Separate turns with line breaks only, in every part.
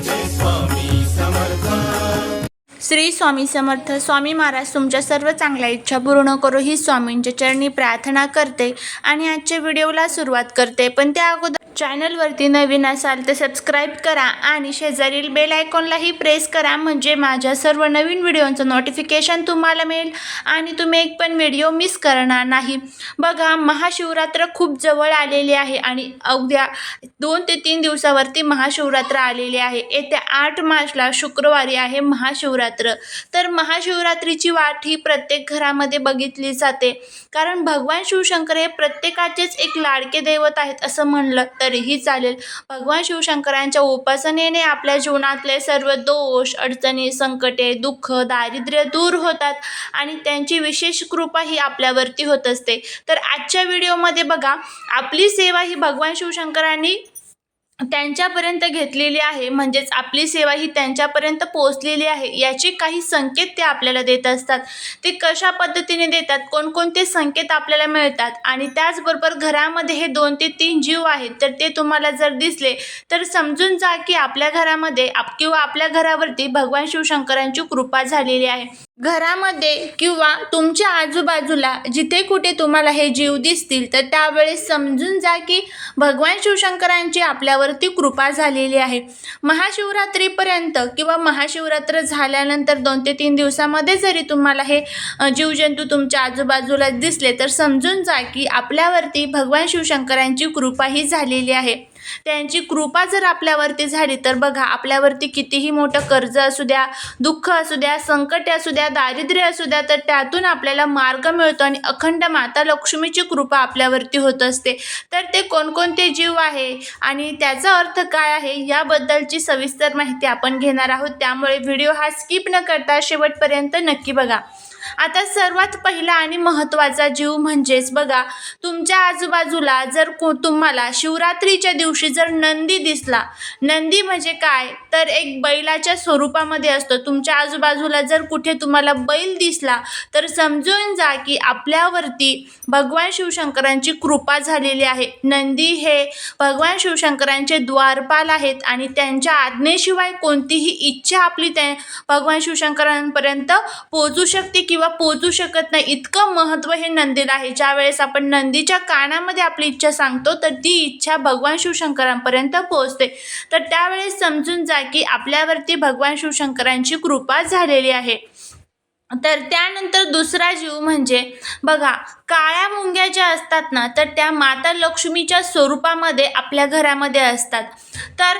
this one. Shri Swami Samarth Swami Maharaj तुमच्या सर्व चांगल्या इच्छा पूर्ण करो ही स्वामींच्या चरणी प्रार्थना करते आणि आजच्या व्हिडिओला सुरुवात करते. पण त्या अगोदर चॅनलवरती नवीन असाल तर सबस्क्राईब करा आणि शेजारील बेल आयकॉनलाही प्रेस करा म्हणजे माझ्या सर्व नवीन व्हिडिओचं नोटिफिकेशन तुम्हाला मिळेल आणि तुम्ही एक पण व्हिडिओ मिस करणार नाही. बघा महाशिवरात्र खूप जवळ आलेली आहे आणि अवघ्या दोन ते तीन दिवसावरती महाशिवरात्र आलेली आहे. येत्या आठ मार्चला शुक्रवारी आहे महाशिवरात्र. तर महाशिवरात्रीची वाट ही प्रत्येक घरामध्ये बघितली जाते. कारण भगवान शिवशंकर हे प्रत्येकाचेच एक लाडके दैवत आहेत असं म्हणलं तरीही चालेल. भगवान शिवशंकरांच्या उपासनेने आपल्या जीवनातले सर्व दोष अडचणी संकटे दुःख दारिद्र्य दूर होतात आणि त्यांची विशेष कृपा ही आपल्यावरती होत असते. तर आजच्या व्हिडिओमध्ये बघा आपली सेवा ही भगवान शिवशंकरांनी त्यांच्यापर्यंत घेतलेली आहे म्हणजेच आपली सेवा ही त्यांच्यापर्यंत पोहोचलेली आहे याचे काही संकेत ते आपल्याला देत असतात. ते कशा पद्धतीने देतात? कोणकोणते संकेत आपल्याला मिळतात? आणि त्याचबरोबर घरामध्ये हे दोन ते तीन जीव आहेत तर ते तुम्हाला जर दिसले तर समजून जा की आपल्या घरामध्ये आप किंवा आपल्या घरावरती भगवान शिवशंकरांची कृपा झालेली आहे. घरामध्ये किंवा तुमच्या आजूबाजूला जिथे कुठे तुम्हाला हे जीव दिसतील तर त्यावेळेस समजून जा की भगवान शिवशंकरांची आपल्यावरती कृपा झालेली आहे. महाशिवरात्रीपर्यंत किंवा महाशिवरात्र झाल्यानंतर दोन ते तीन दिवसामध्ये जरी तुम्हाला हे जीवजंतू तुमच्या आजूबाजूला दिसले तर समजून जा की आपल्यावरती भगवान शिवशंकरांची कृपा ही झालेली आहे. त्यांची कृपा जर आपल्यावरती झाली तर बघा आपल्यावरती कितीही मोठं कर्ज असू द्या दुःख असू द्या संकटे असू द्या दारिद्र्य असू द्या तर त्यातून आपल्याला मार्ग मिळतो आणि अखंड माता लक्ष्मीची कृपा आपल्यावरती होत असते. तर ते कोणकोणते जीव आहे आणि त्याचा अर्थ काय आहे याबद्दलची सविस्तर माहिती आपण घेणार आहोत. त्यामुळे व्हिडिओ हा स्किप न करता शेवटपर्यंत नक्की बघा. आता सर्वात पहिला आणि महत्त्वाचा जीव म्हणजेच बघा तुमच्या आजूबाजूला जर को तुम्हाला शिवरात्रीच्या दिवशी जर नंदी दिसला नंदी म्हणजे काय? तर एक बैलाच्या स्वरूपामध्ये असतो. तुमच्या आजूबाजूला जर कुठे तुम्हाला बैल दिसला तर समजून जा की आपल्यावरती भगवान शिवशंकरांची कृपा झालेली आहे. नंदी हे भगवान शिवशंकरांचे द्वारपाल आहेत आणि त्यांच्या आज्ञेशिवाय कोणतीही इच्छा आपली त्या भगवान शिवशंकरांपर्यंत पोचू शकते किंवा पोचू शकत नाही. इतकं महत्त्व हे नंदीला आहे. ज्यावेळेस आपण नंदीच्या कानामध्ये आपली इच्छा सांगतो तर ती इच्छा भगवान शिवशंकरांपर्यंत पोहोचते. तर त्यावेळेस समजून जा की आपल्यावरती भगवान शिवशंकरांची कृपा झालेली आहे. तर त्यानंतर दुसरा जीव म्हणजे बघा काळ्या मुंग्या ज्या असतात ना तर त्या माता लक्ष्मीच्या स्वरूपामध्ये आपल्या घरामध्ये असतात. तर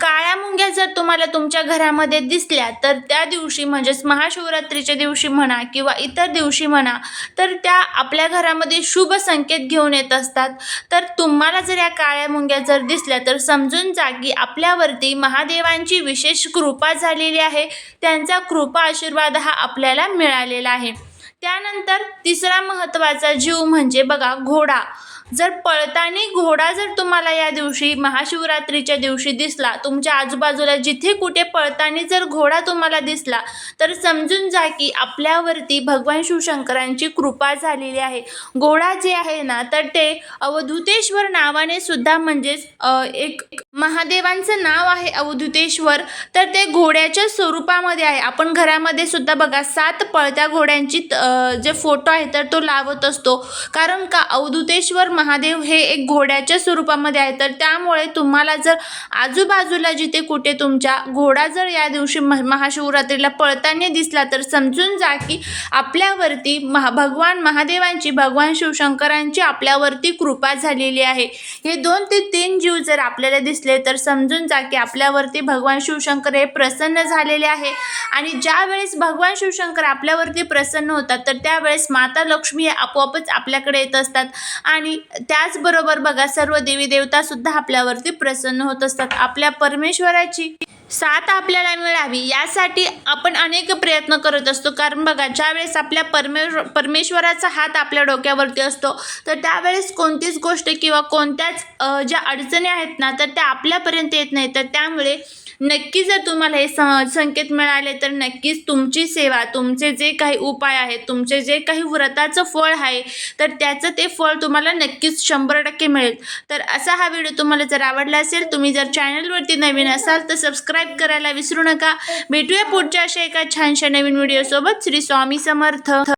काळ्या मुंग्या जर तुम्हाला तुमच्या घरामध्ये दिसल्या तर त्या दिवशी म्हणजेच महाशिवरात्रीच्या दिवशी म्हणा किंवा इतर दिवशी म्हणा तर त्या आपल्या घरामध्ये शुभ संकेत घेऊन येत असतात. तर तुम्हाला जर या काळ्या मुंग्या जर दिसल्या तर समजून जा की आपल्यावरती महादेवांची विशेष कृपा झालेली आहे. त्यांचा कृपा आशीर्वाद हा आपल्याला मिळालेला आहे. त्यानंतर तिसरा महत्त्वाचा जीव म्हणजे बघा घोडा. जर पळताना घोडा जर तुम्हाला या दिवशी महाशिवरात्रीच्या दिवशी दिसला तुमच्या आजूबाजूला जिथे कुठे पळताना जर घोडा तुम्हाला दिसला तर समजून जा की आपल्यावरती भगवान शिवशंकरांची कृपा झालेली आहे. घोडा जे आहे ना तर ते अवधूतेश्वर नावाने सुद्धा म्हणजेच एक एक महादेवांचं नाव आहे अवधूतेश्वर. तर ते घोड्याच्या स्वरूपामध्ये आहे. आपण घरामध्ये सुद्धा बघा सात पळत्या घोड्यांची जे फोटो आहे तर तो लावत असतो. कारण का? अवधूतेश्वर महादेव हे एक घोड्याच्या स्वरूपामध्ये आहे. तर त्यामुळे तुम्हाला जर आजूबाजूला जिथे कुठे तुमच्या घोडा जर या दिवशी म महाशिवरात्रीला पळताना दिसला तर समजून जा की आपल्यावरती महा भगवान महादेवांची भगवान शिवशंकरांची आपल्यावरती कृपा झालेली आहे. हे दोन ते तीन जीव जर आपल्याला दिसले तर समजून जा की आपल्यावरती भगवान शिवशंकर हे प्रसन्न झालेले आहे. आणि ज्या वेळेस भगवान शिवशंकर आपल्यावरती प्रसन्न होतात तर त्यावेळेस माता लक्ष्मी हे आपोआपच आपल्याकडे येत असतात. आणि त्याचबरोबर बघा सर्व देवी देवतासुद्धा आपल्यावरती प्रसन्न होत असतात. आपल्या परमेश्वराची साथ आपल्याला मिळावी यासाठी आपण अनेक प्रयत्न करत असतो. कारण बघा ज्यावेळेस आपल्या परमे परमेश्वराचा हात आपल्या डोक्यावरती असतो तर त्यावेळेस कोणतीच गोष्ट किंवा कोणत्याच ज्या अडचणी आहेत ना तर त्या आपल्यापर्यंत येत नाही तर त्यामुळे नक्की जर तुम्हाला हे स- संकेत मिळाले तर नक्कीच तुमची सेवा तुमचे जे काही उपाय आहेत तुमचे जे काही व्रताचं फळ आहे तर त्याचं ते फळ तुम्हाला नक्कीच शंभर टक्के मिळेल. तर असा हा व्हिडिओ तुम्हाला जर आवडला असेल तुम्ही जर चॅनलवरती नवीन असाल तर सबस्क्राईब करायला विसरू नका. भेटूया पुढच्या अशा एका छानशा नवीन व्हिडिओसोबत. श्री स्वामी समर्थ.